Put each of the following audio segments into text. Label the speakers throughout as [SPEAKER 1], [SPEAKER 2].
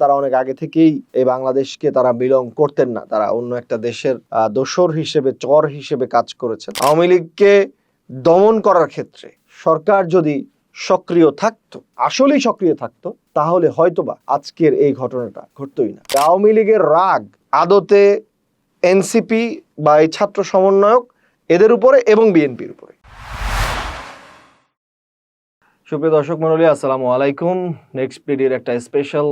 [SPEAKER 1] তারা অনেক আগে থেকেই এই বাংলাদেশকে তারা বিলং করতেন না। তারা অন্য একটা দেশের দোসর হিসেবে, চর হিসেবে কাজ করেছেন। আওয়ামী লীগকে দমন করার ক্ষেত্রে সরকার যদি সক্রিয় থাকতো, আসলেই সক্রিয় থাকতো, তাহলে হয়তোবা আজকের এই ঘটনাটা ঘটতোই না। আওয়ামী লীগের রাগ আদতে এনসিপি বা এই ছাত্র সমন্বয়ক এদের উপরে এবং বিএনপির উপরে। সুপ্রিয় দর্শক মন্ডলী আসসালামু আলাইকুম। নেক্সট পিডির একটা স্পেশাল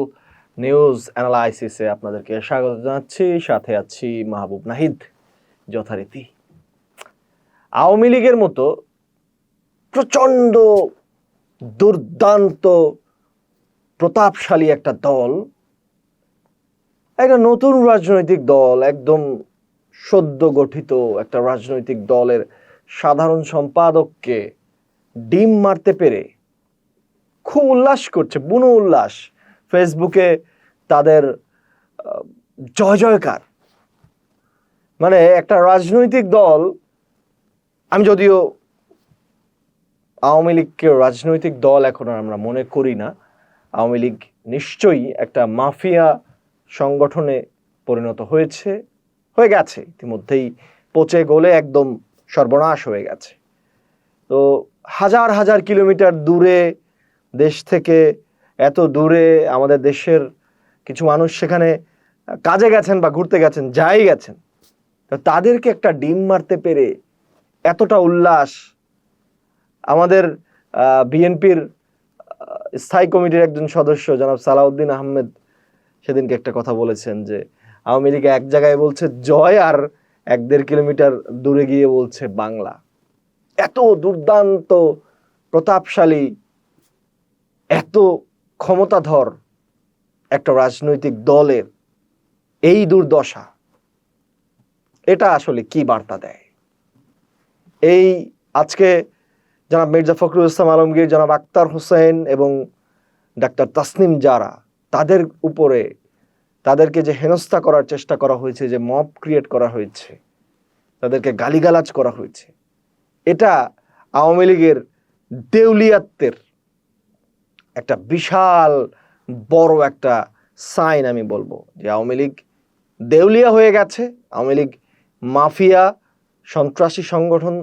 [SPEAKER 1] নিউজ অ্যানালাইসিসে আপনাদেরকে স্বাগত জানাচ্ছি। সাথে আছি মাহবুব নাহিদ, যথারীতি। আওয়ামী লীগের মতো প্রচণ্ড দুর্দান্ত, প্রতাপশালী একটা দল, একটা নতুন রাজনৈতিক দল, একদম সদ্য গঠিত একটা রাজনৈতিক দলের সাধারণ সম্পাদককে ডিম মারতে পেরে খুব উল্লাস করছে, বুনো উল্লাস। ফেসবুকে তাদের জয় জয়কার। মানে একটা রাজনৈতিক দল, আমি যদিও আওয়ামী লীগকে রাজনৈতিক দল এখন আর আমরা মনে করি না, আওয়ামী লীগ নিশ্চয়ই একটা মাফিয়া সংগঠনে পরিণত হয়েছে, হয়ে গেছে, ইতিমধ্যেই পচে গলে একদম সর্বনাশ হয়ে গেছে। তো হাজার হাজার কিলোমিটার দূরে দেশ থেকে এত দূরে আমাদের দেশের কিছু মানুষ সেখানে কাজে গেছেন বা ঘুরতে গেছেন, যাই গেছেন। তো তাদেরকে একটা ডিম মারতে পেরে এতটা উল্লাস আমাদের বিএনপির স্থায়ী কমিটির একজন সদস্য জনাব সালাউদ্দিন আহমেদ সেদিনকে একটা কথা বলেছেন যে, আওয়ামী লীগ এক জায়গায় বলছে জয় আর এক দেড় কিলোমিটার দূরে গিয়ে বলছে বাংলা। এত দুর্দান্ত, প্রতাপশালী, এত ক্ষমতাধর একটা রাজনৈতিক দলের এই দুর্দশা, এটা আসলে কি বার্তা দেয়? এই আজকে জনাব মির্জা ফখরুল ইসলাম আলমগীর, জনাব আক্তার হোসেন এবং ডাক্তার তাসনিম জারা, তাদের উপরে তাদেরকে যে হেনস্থা করার চেষ্টা করা হয়েছে, যে মব ক্রিয়েট করা হয়েছে, তাদেরকে গালিগালাজ করা হয়েছে, এটা আওয়ামী লীগের দেউলিয়াত্বের একটা বিশাল বড় একটা সাইন আমি বলব যে আওয়ামী লীগ দেউলিয়া হয়ে গেছে। আওয়ামী লীগ মাফিয়া সন্ত্রাসী সংগঠন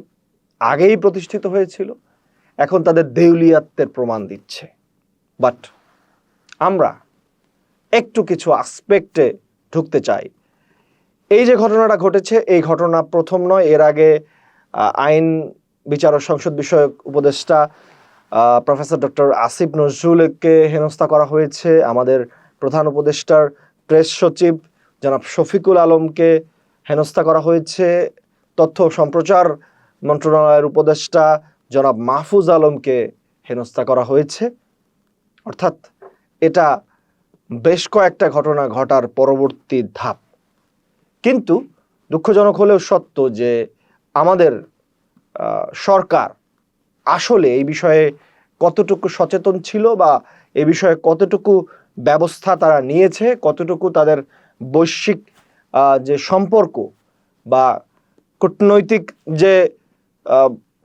[SPEAKER 1] আগেই প্রতিষ্ঠিত হয়েছিল। এখন তাদের দেউলিয়াত্বের প্রমাণ দিচ্ছে। বাট আমরা একটু কিছু আসপেক্টে ঢুকতে চাই। এই যে ঘটনাটা ঘটেছে, এই ঘটনা প্রথম নয়, এর আগে আইন বিচার ও সংসদ বিষয়ক উপদেষ্টা প্রফেসর ডক্টর আসিফ নজরুলকে হেনস্থা করা হয়েছে। আমাদের প্রধান উপদেষ্টার প্রেস সচিব জনাব শফিকুল আলমকে হেনস্থা করা হয়েছে। তথ্য সম্প্রচার মন্ত্রণালয়ের উপদেষ্টা জনাব মাহফুজ আলমকে হেনস্থা করা হয়েছে। অর্থাৎ এটা বেশ কয়েকটা ঘটনা ঘটার পরবর্তী ধাপ। কিন্তু দুঃখজনক হলেও সত্য যে আমাদের সরকার আসলে এই বিষয়ে কতটুকু সচেতন ছিল বা এ বিষয়ে কতটুকু ব্যবস্থা তারা নিয়েছে, কতটুকু তাদের বৈশ্বিক যে সম্পর্ক বা কূটনৈতিক যে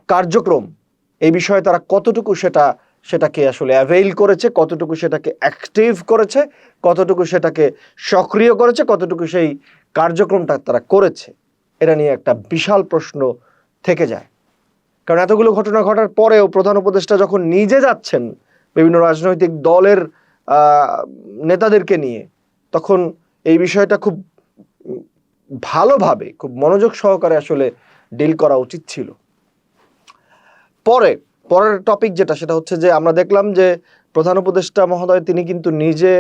[SPEAKER 1] কার্যক্রম, এই বিষয়ে তারা কতটুকু সেটা, সেটাকে আসলে অ্যাভেইল করেছে, কতটুকু সেটাকে অ্যাক্টিভ করেছে, কতটুকু সেটাকে সক্রিয় করেছে, কতটুকু সেই কার্যক্রমটা তারা করেছে, এটা নিয়ে একটা বিশাল প্রশ্ন থেকে যায়। কারণ এতগুলো ঘটনা ঘটার পরেও প্রধান উপদেষ্টা যখন নিজে যাচ্ছেন বিভিন্ন রাজনৈতিক দলের নেতাদেরকে নিয়ে, তখন এই বিষয়টা খুব ভালোভাবে, খুব মনোযোগ সহকারে আসলে ডিল করা উচিত ছিল। পরে, পরের টপিক যেটা, সেটা হচ্ছে যে আমরা দেখলাম যে প্রধান উপদেষ্টা মহোদয় তিনি কিন্তু নিজে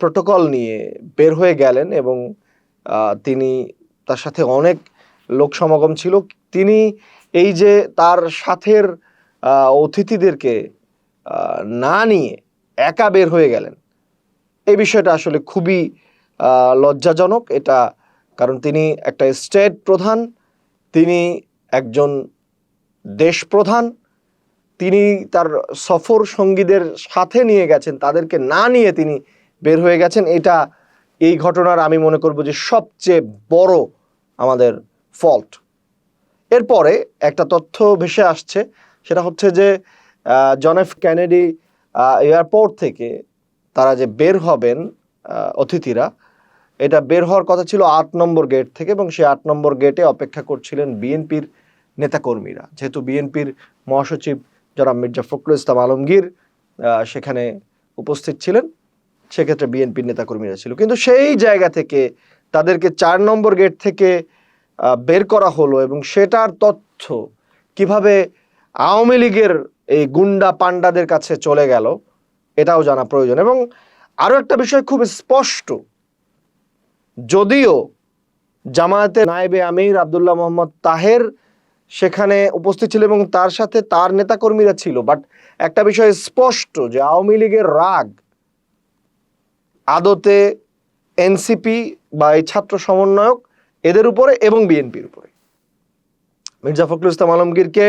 [SPEAKER 1] প্রোটোকল নিয়ে বের হয়ে গেলেন এবং তিনি তার সাথে অনেক লোক সমাগম ছিল। তিনি এই যে তার সাথের অতিথিদেরকে না নিয়ে একা বের হয়ে গেলেন, এই বিষয়টা আসলে খুবই লজ্জাজনক। এটা কারণ তিনি একটা স্টেট প্রধান, তিনি একজন দেশ প্রধান, তিনি তার সফর সঙ্গীদের সাথে নিয়ে গেছেন, তাদেরকে না নিয়ে তিনি বের হয়ে গেছেন। এটা, এই ঘটনার আমি মনে করব যে সবচেয়ে বড় আমাদের ফল্ট। এরপরে একটা তথ্য ভেসে আসছে, সেটা হচ্ছে যে জন এফ ক্যানেডি এয়ারপোর্ট থেকে তারা যে বের হবেন অতিথিরা, এটা বের হওয়ার কথা ছিল আট নম্বর গেট থেকে এবং সেই আট নম্বর গেটে অপেক্ষা করছিলেন বিএনপির নেতাকর্মীরা। যেহেতু বিএনপির মহাসচিব জনাব মির্জা ফখরুল ইসলাম আলমগীর সেখানে উপস্থিত ছিলেন, সেক্ষেত্রে বিএনপির নেতাকর্মীরা ছিল। কিন্তু সেই জায়গা থেকে তাদেরকে চার নম্বর গেট থেকে বের করা হলো এবং সেটার তথ্য কীভাবে আওয়ামী লীগের এই গুন্ডা পান্ডাদের কাছে চলে গেল, এটাও জানা প্রয়োজন। এবং আরও একটা বিষয় খুব স্পষ্ট, যদিও জামায়াতে নায়েবে আমির আবদুল্লাহ মোহাম্মদ তাহের সেখানে উপস্থিত ছিল এবং তার সাথে তার নেতাকর্মীরা ছিল বাট একটা বিষয় স্পষ্ট যে আওয়ামী লীগের রাগ আদতে এনসিপি বা এই ছাত্র সমন্বয়ক এদের উপরে এবং বিএনপির উপরে। মির্জা ফখরুল ইসলাম আলমগীরকে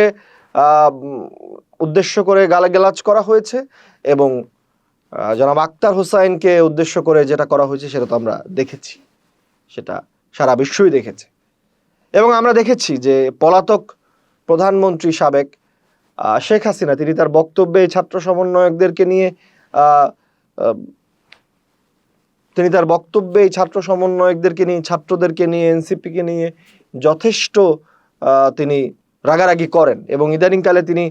[SPEAKER 1] উদ্দেশ্য করে গালাগালাজ করা হয়েছে এবং জনাব আক্তার হোসাইনকে উদ্দেশ্য করে যেটা করা হয়েছে সেটা তো আমরা দেখেছি। সেটা সারা বিশ্বই দেখেছে। এবং আমরা দেখেছি যে পলাতক প্রধানমন্ত্রী সাবেক শেখ হাসিনা, তিনি তার বক্তব্যে ছাত্র সমন্বয়কদেরকে নিয়ে তিনি তার বক্তব্যে এই ছাত্র সমন্বয়কদেরকে নিয়ে, ছাত্রদেরকে নিয়ে, এনসিপিকে নিয়ে যথেষ্ট তিনি রাগারাগি করেন এবং ইদানিংকালে তিনি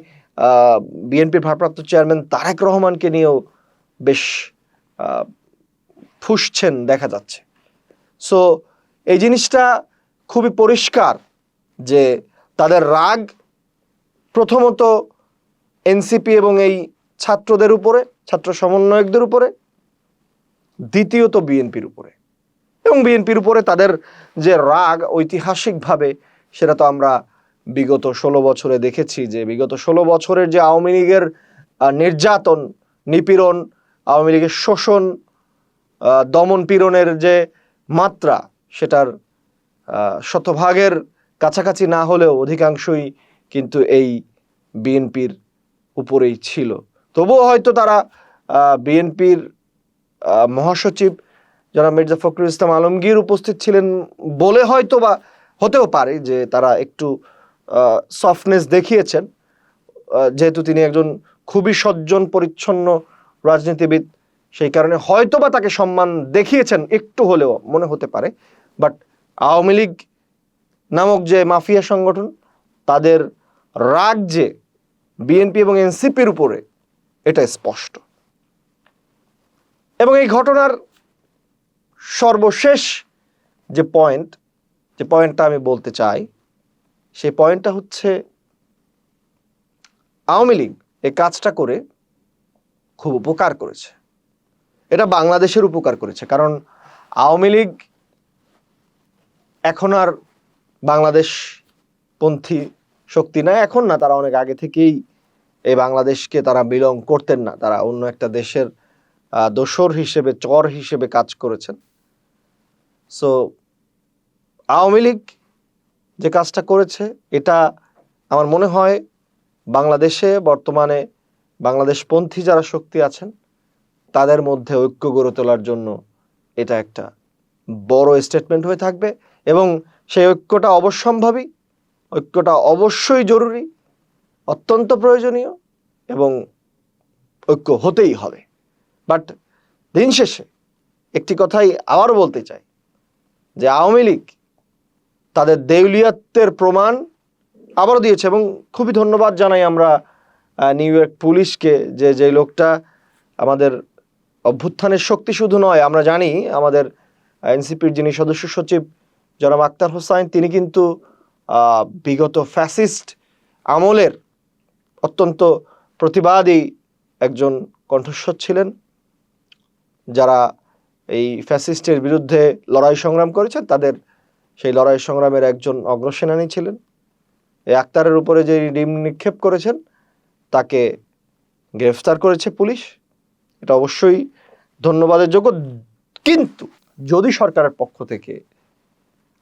[SPEAKER 1] বিএনপির ভারপ্রাপ্ত চেয়ারম্যান তারেক রহমানকে নিয়েও বেশ ফুসছেন দেখা যাচ্ছে। সো, এই জিনিসটা খুবই পরিষ্কার যে তাদের রাগ প্রথমত এনসিপি এবং এই ছাত্রদের উপরে, ছাত্র সমন্বয়কদের উপরে দ্বিতীয়ত বিএনপির উপরে। এবং বিএনপির উপরে তাদের যে রাগ ঐতিহাসিকভাবে, সেটা তো আমরা বিগত ষোলো বছরে দেখেছি যে, বিগত ষোলো বছরের যে আওয়ামী লীগের নির্যাতন, নিপীড়ন, আওয়ামী লীগের শোষণ দমন পীড়নের যে মাত্রা, সেটার শতভাগের কাছাকাছি না হলেও অধিকাংশই কিন্তু এই বিএনপির উপরেই ছিল। তবুও হয়তো তারা বিএনপির মহাসচিব যারা মির্জা ফখরুল ইসলাম আলমগীর উপস্থিত ছিলেন বলে হয়তো বা হতেও পারে যে তারা একটু সফটনেস দেখিয়েছেন। যেহেতু তিনি একজন খুবই সজ্জন, পরিচ্ছন্ন রাজনীতিবিদ, সেই কারণে হয়তো বা তাকে সম্মান দেখিয়েছেন একটু হলেও, মনে হতে পারে। বাট আওয়ামী লীগ নামক যে মাফিয়া সংগঠন, তাদের রাগ যে বিএনপি এবং এনসিপির উপরে, এটা স্পষ্ট। এবং এই ঘটনার সর্বশেষ যে পয়েন্ট যে পয়েন্টটা আমি বলতে চাই, সেই পয়েন্টটা হচ্ছে আওয়ামী লীগ এই কাজটা করে খুব উপকার করেছে। এটা বাংলাদেশের উপকার করেছে, কারণ আওয়ামী লীগ এখন আর বাংলাদেশ পন্থী শক্তি না, এখন না, তারা অনেক আগে থেকেই এই বাংলাদেশকে তারা বিলং করতেন না, তারা অন্য একটা দেশের দোসর হিসেবে, চর হিসেবে কাজ করেছেন। সো আওয়ামী লীগ যে কাজটা করেছে, এটা আমার মনে হয় বাংলাদেশে বর্তমানে বাংলাদেশপন্থী যারা শক্তি আছেন, তাদের মধ্যে ঐক্য গড়ে তোলার জন্য এটা একটা বড় স্টেটমেন্ট হয়ে থাকবে এবং সেই ঐক্যটা অবশ্যম্ভাবী, ঐক্যটা অবশ্যই জরুরি, অত্যন্ত প্রয়োজনীয় এবং ঐক্য হতেই হবে। বাট দিন শেষে একটি কথাই আবারও বলতে চাই যে আওয়ামী লীগ তাদের দেউলিয়াত্বের প্রমাণ আবারও দিয়েছে এবং খুবই ধন্যবাদ জানাই আমরা নিউ ইয়র্ক পুলিশকে যে যে লোকটা আমাদের অভ্যুত্থানের শক্তি শুধু নয়, আমরা জানি আমাদের এনসিপির যিনি সদস্য সচিব জনাব আক্তার হোসাইন, তিনি কিন্তু বিগত ফ্যাসিস্ট আমলের অত্যন্ত প্রতিবাদী একজন কণ্ঠস্বর ছিলেন। যারা এই ফ্যাসিস্টের বিরুদ্ধে লড়াই সংগ্রাম করেছেন, তাদের সেই লড়াই সংগ্রামের একজন অগ্রসেনানী ছিলেন। এই আক্তারের উপরে যে ডিম নিক্ষেপ করেছেন, তাকে গ্রেফতার করেছে পুলিশ। এটা অবশ্যই ধন্যবাদের যোগ্য। কিন্তু যদি সরকারের পক্ষ থেকে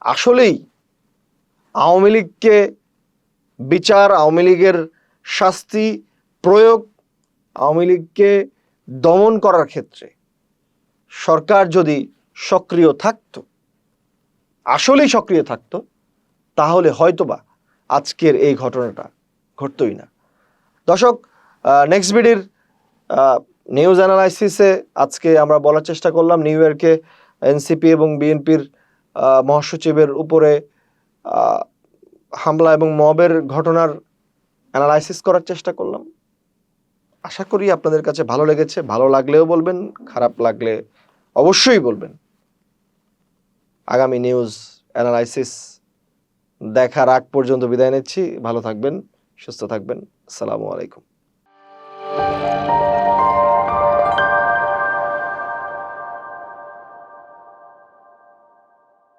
[SPEAKER 1] আসলেই আওয়ামী লীগকে বিচার, আওয়ামী লীগের শাস্তি প্রয়োগ, আওয়ামী লীগকে দমন করার ক্ষেত্রে সরকার যদি সক্রিয় থাকতো, আসলেই সক্রিয় থাকতো, তাহলে হয়তোবা আজকের এই ঘটনাটা ঘটতই না। দর্শক নেক্সট বিডির নিউজ অ্যানালাইসিসে আজকে আমরা বলার চেষ্টা করলাম নিউ ইয়র্কে এনসিপি এবং বিএনপির মহাসচিবের উপরে হামলা এবং মবের ঘটনার অ্যানালাইসিস করার চেষ্টা করলাম। আশা করি আপনাদের কাছে ভালো লেগেছে, ভালো লাগলেও বলবেন, খারাপ লাগলে অবশ্যই বলবেন। আগামী নিউজ অ্যানালাইসিস দেখার আগ পর্যন্ত বিদায় নিচ্ছি। ভালো থাকবেন, সুস্থ থাকবেন। আসসালামু আলাইকুম।